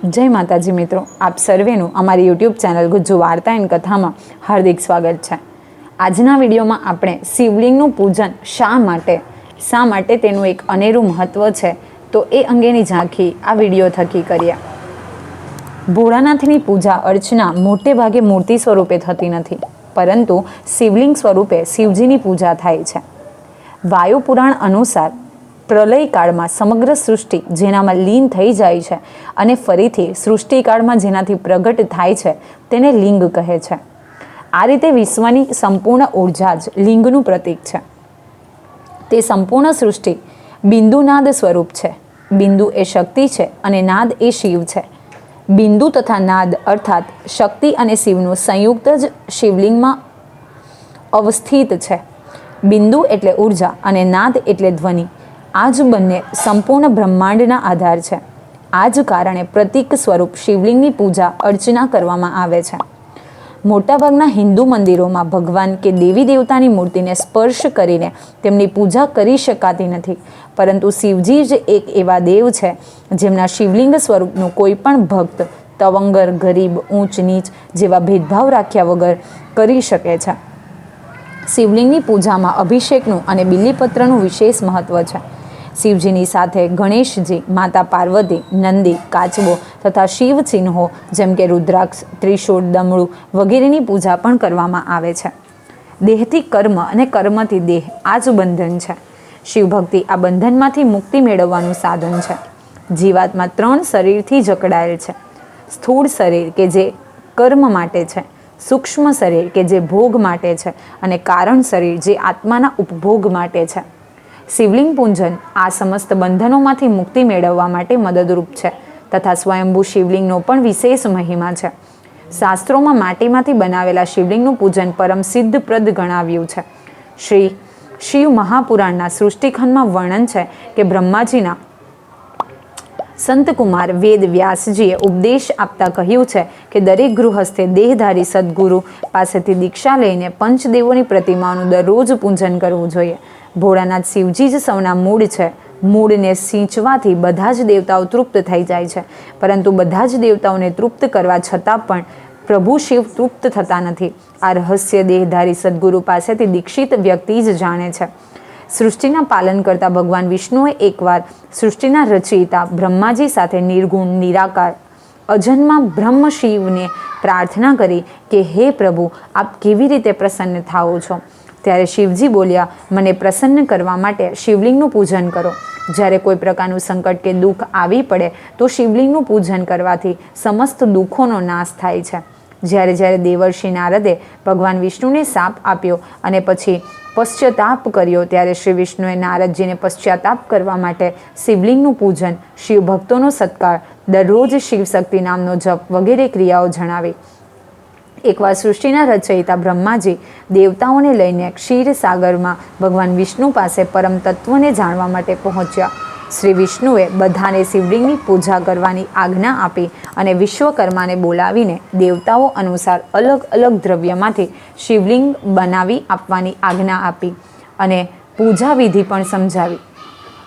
જય માતાજી મિત્રો, આપ સર્વેનું અમારી યુટ્યુબ ચેનલ ગુજ્જુ વાર્તા એન્ડ કથામાં હાર્દિક સ્વાગત છે. આજના વિડીયોમાં આપણે શિવલિંગનું પૂજન શા માટે શા માટે તેનું એક અનેરું મહત્ત્વ છે, તો એ અંગેની ઝાંખી આ વીડિયો થકી કરીએ. ભોળાનાથની પૂજા અર્ચના મોટે ભાગે મૂર્તિ સ્વરૂપે થતી નથી, પરંતુ શિવલિંગ સ્વરૂપે શિવજીની પૂજા થાય છે. વાયુ પુરાણ અનુસાર પ્રલય કાળમાં સમગ્ર સૃષ્ટિ જેનામાં લીન થઈ જાય છે અને ફરીથી સૃષ્ટિકાળમાં જેનાથી પ્રગટ થાય છે તેને લિંગ કહે છે. આ રીતે વિશ્વની સંપૂર્ણ ઊર્જા જ લિંગનું પ્રતીક છે. તે સંપૂર્ણ સૃષ્ટિ બિંદુનાદ સ્વરૂપ છે. બિંદુ એ શક્તિ છે અને નાદ એ શિવ છે. બિંદુ તથા નાદ અર્થાત શક્તિ અને શિવનું સંયુક્ત જ શિવલિંગમાં અવસ્થિત છે. બિંદુ એટલે ઊર્જા અને નાદ એટલે ધ્વનિ. આ જ બંને સંપૂર્ણ બ્રહ્માંડના આધાર છે. આ જ કારણે પ્રતીક સ્વરૂપ શિવલિંગની પૂજા, અર્ચના કરવામાં આવે છે. મોટાભાગના હિન્દુ મંદિરોમાં ભગવાન કે દેવી દેવતાની મૂર્તિને સ્પર્શ કરીને તેમની પૂજા કરી શકાતી નથી. પરંતુ શિવજી જ એક એવા દેવ છે, જેમના શિવલિંગ સ્વરૂપનું કોઈ પણ ભક્ત, તવંગર, ગરીબ, ઊંચ, નીચ જેવા ભેદભાવ રાખ્યા વગર કરી શકે છે. શિવલિંગની પૂજામાં અભિષેકનું અને બિલીપત્રનું વિશેષ મહત્વ છે. શિવજીની સાથે ગણેશજી, માતા પાર્વતી, નંદી, કાચબો તથા શિવ ચિહ્નો, જેમ કે રુદ્રાક્ષ, ત્રિશૂળ દમડું વગેરેની પૂજા પણ કરવામાં આવે છે. દેહથી કર્મ અને કર્મથી દેહ આ જ બંધન છે. શિવભક્તિ આ બંધનમાંથી મુક્તિ મેળવવાનું સાધન છે. જીવાત્મા ત્રણ શરીરથી જકડાયેલ છે. સ્થૂળ શરીર કે જે કર્મ માટે છે, સૂક્ષ્મ શરીર કે જે ભોગ માટે છે અને કારણ શરીર જે આત્માના ઉપભોગ માટે છે. શિવલિંગ પૂંજન આ સમસ્ત બંધનોમાંથી મુક્તિ મેળવવા માટે મદદરૂપ છે તથા સ્વયંભૂ શિવલિંગનો પણ વિશેષ મહિમા છે. શાસ્ત્રોમાં માટીમાંથી બનાવેલા શિવલિંગનું પૂજન પરમ સિદ્ધપ્રદ ગણાવ્યું છે. શ્રી શિવ મહાપુરાણના સૃષ્ટિખંડમાં વર્ણન છે કે બ્રહ્માજીના સંતકુમાર વેદ વ્યાસજીએ ઉપદેશ આપતા કહ્યું છે કે દરેક ગૃહસ્થે દેહધારી સદગુરુ પાસેથી દીક્ષા લઈને પંચદેવોની પ્રતિમાઓનું દરરોજ પૂજન કરવું જોઈએ. ભોળાનાથ શિવજી જ સૌના મૂળ છે. મૂળને સિંચવાથી બધા જ દેવતાઓ તૃપ્ત થઈ જાય છે. પરંતુ બધા જ દેવતાઓને તૃપ્ત કરવા છતાં પણ પ્રભુ શિવ તૃપ્ત થતા નથી. આ રહસ્ય દેહધારી સદગુરુ પાસેથી દીક્ષિત વ્યક્તિ જ જાણે છે. સૃષ્ટિના પાલન કરતા ભગવાન વિષ્ણુએ એકવાર સૃષ્ટિના રચયિતા બ્રહ્માજી સાથે નિર્ગુણ, નિરાકાર, અજન્મા બ્રહ્મ શિવને પ્રાર્થના કરી કે, હે પ્રભુ, આપ કેવી રીતે પ્રસન્ન થાઓ છો? ત્યારે શિવજી બોલ્યા, મને પ્રસન્ન કરવા માટે શિવલિંગનું પૂજન કરો. જ્યારે કોઈ પ્રકારનું સંકટ કે દુઃખ આવી પડે, તો શિવલિંગનું પૂજન કરવાથી સમસ્ત દુઃખોનો નાશ થાય છે. જ્યારે જ્યારે દેવર્ષિ નારદે ભગવાન વિષ્ણુને સાપ આપ્યો અને પછી પશ્ચાતાપ કર્યો, ત્યારે શ્રી વિષ્ણુએ નારદજીને પશ્ચાતાપ કરવા માટે શિવલિંગનું પૂજન શિવ ભક્તોનો સત્કાર, દરરોજ શિવશક્તિ નામનો જપ વગેરે ક્રિયાઓ જણાવી. એકવાર સૃષ્ટિના રચયિતા બ્રહ્માજી દેવતાઓને લઈને ક્ષીરસાગરમાં ભગવાન વિષ્ણુ પાસે પરમ તત્વને જાણવા માટે પહોંચ્યા. શ્રી વિષ્ણુએ બધાને શિવલિંગની પૂજા કરવાની આજ્ઞા આપી અને વિશ્વકર્માને બોલાવીને દેવતાઓ અનુસાર અલગ અલગ દ્રવ્યમાંથી શિવલિંગ બનાવી આપવાની આજ્ઞા આપી અને પૂજા વિધિ પણ સમજાવી.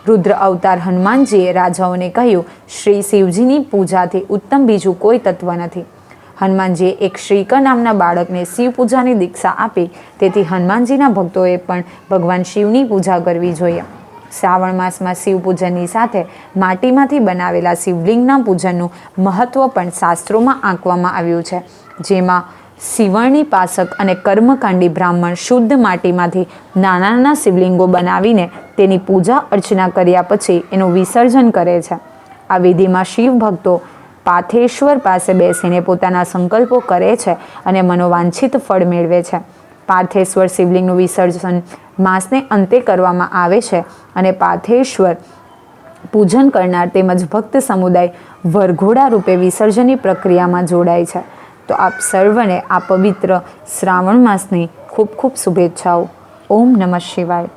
રુદ્ર અવતાર હનુમાનજીએ રાજાઓને કહ્યું, શ્રી શિવજીની પૂજાથી ઉત્તમ બીજું કોઈ તત્વ નથી. હનુમાનજીએ એક શ્રીક નામના બાળકને શિવ પૂજાની દીક્ષા આપી, તેથી હનુમાનજીના ભક્તોએ પણ ભગવાન શિવની પૂજા કરવી જોઈએ. શ્રાવણ માસમાં શિવ પૂજનની સાથે માટીમાંથી બનાવેલા શિવલિંગના પૂજનનું મહત્ત્વ પણ શાસ્ત્રોમાં આંકવામાં આવ્યું છે. જેમાં શિવણની પાસક અને કર્મકાંડી બ્રાહ્મણ શુદ્ધ માટીમાંથી નાના નાના શિવલિંગો બનાવીને તેની પૂજા અર્ચના કર્યા પછી એનું વિસર્જન કરે છે. આ વિધિમાં શિવ ભક્તો પાથેશ્વર પાસે બેસીને પોતાના સંકલ્પો કરે છે અને મનોવાંછિત ફળ મેળવે છે. પાર્થેશ્વર શિવલિંગનું વિસર્જન માસને અંતે કરવામાં આવે છે અને પાર્થેશ્વર પૂજન કરનાર તેમજ ભક્ત સમુદાય વરઘોડા રૂપે વિસર્જનની પ્રક્રિયામાં જોડાય છે. તો આપ સર્વને આ પવિત્ર શ્રાવણ માસની ખૂબ ખૂબ શુભેચ્છાઓ. ઓમ નમઃ શિવાય.